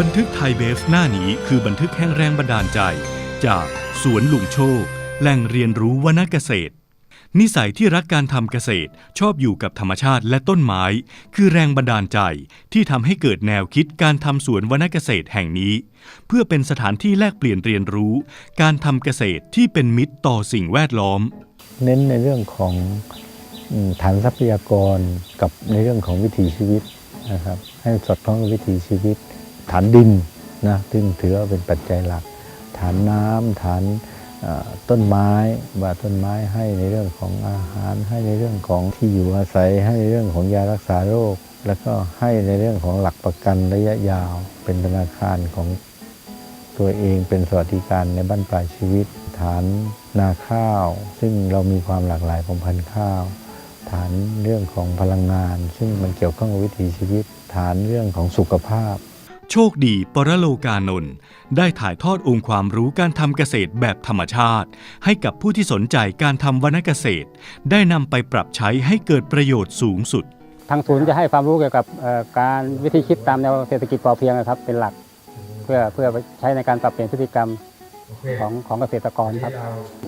บันทึกไทยเบฟหน้านี้คือบันทึกแห่งแรงบันดาลใจ จากสวนลุงโชค แหล่งเรียนรู้วรรณเกษตร นิสัยที่รักการทำเกษตรชอบอยู่กับธรรมชาติและต้นไม้ คือแรงบันดาลใจที่ทำให้เกิดแนวคิดการทำสวนวรรณเกษตรแห่งนี้ เพื่อเป็นสถานที่แลกเปลี่ยนเรียนรู้ การทำเกษตรที่เป็นมิตรต่อสิ่งแวดล้อม เน้นในเรื่องของฐานทรัพยากรกับในเรื่องของวิถีชีวิตนะครับให้สอดคล้องกับวิถีชีวิต ฐานดินนะซึ่งถือว่าเป็นปัจจัยหลัก ฐานน้ำฐานต้นไม้ว่าต้นไม้ให้ในเรื่องของอาหาร ให้ในเรื่องของที่อยู่อาศัย ให้ในเรื่องของยารักษาโรค แล้วก็ให้ในเรื่องของหลักประกันระยะยาว เป็นธนาคารของตัวเองเป็นสวัสดิการในบ้านปลายชีวิต ฐานนาข้าว ซึ่งเรามีความหลากหลายของพันธุ์ข้าว ฐานเรื่องของพลังงาน ซึ่งมันเกี่ยวข้องกับวิถีชีวิต ฐานเรื่องของสุขภาพ โชคดีปรโลกานนท์ได้ถ่ายทอดองค์ความรู้การทำเกษตรแบบธรรมชาติ ให้กับผู้ที่สนใจการทำวรรณเกษตร ได้นำไปปรับใช้ให้เกิดประโยชน์สูงสุด ทางศูนย์จะให้ความรู้เกี่ยวกับเอ่อการวิธีคิดตามแนวเศรษฐกิจพอเพียงนะครับ เป็นหลักเพื่อเพื่อไปใช้ในการปรับเปลี่ยนพฤติกรรมของของเกษตรกรครับ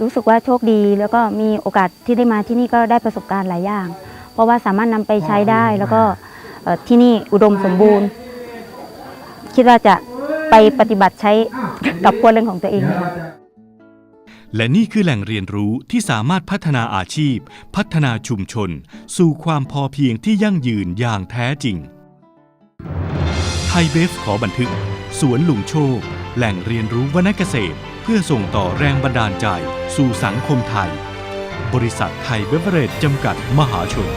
รู้สึกว่าโชคดีแล้วก็มีโอกาสที่ได้มาที่นี่ก็ได้ประสบการณ์หลายอย่าง เพราะว่าสามารถนำไปใช้ได้แล้วก็เอ่อที่นี่อุดมสมบูรณ์ คิดว่าจะไปปฏิบัติใช้กับครัวเรือนของตัวเอง และนี่คือแหล่งเรียนรู้ที่สามารถพัฒนาอาชีพ พัฒนาชุมชน สู่ความพอเพียงที่ยั่งยืนอย่างแท้จริง ไทยเบฟขอบันทึก สวนลุงโชค แหล่งเรียนรู้วรรณเกษตร เพื่อส่งต่อแรงบันดาลใจ สู่สังคมไทย บริษัทไทยเบเวอเรจจำกัดมหาชน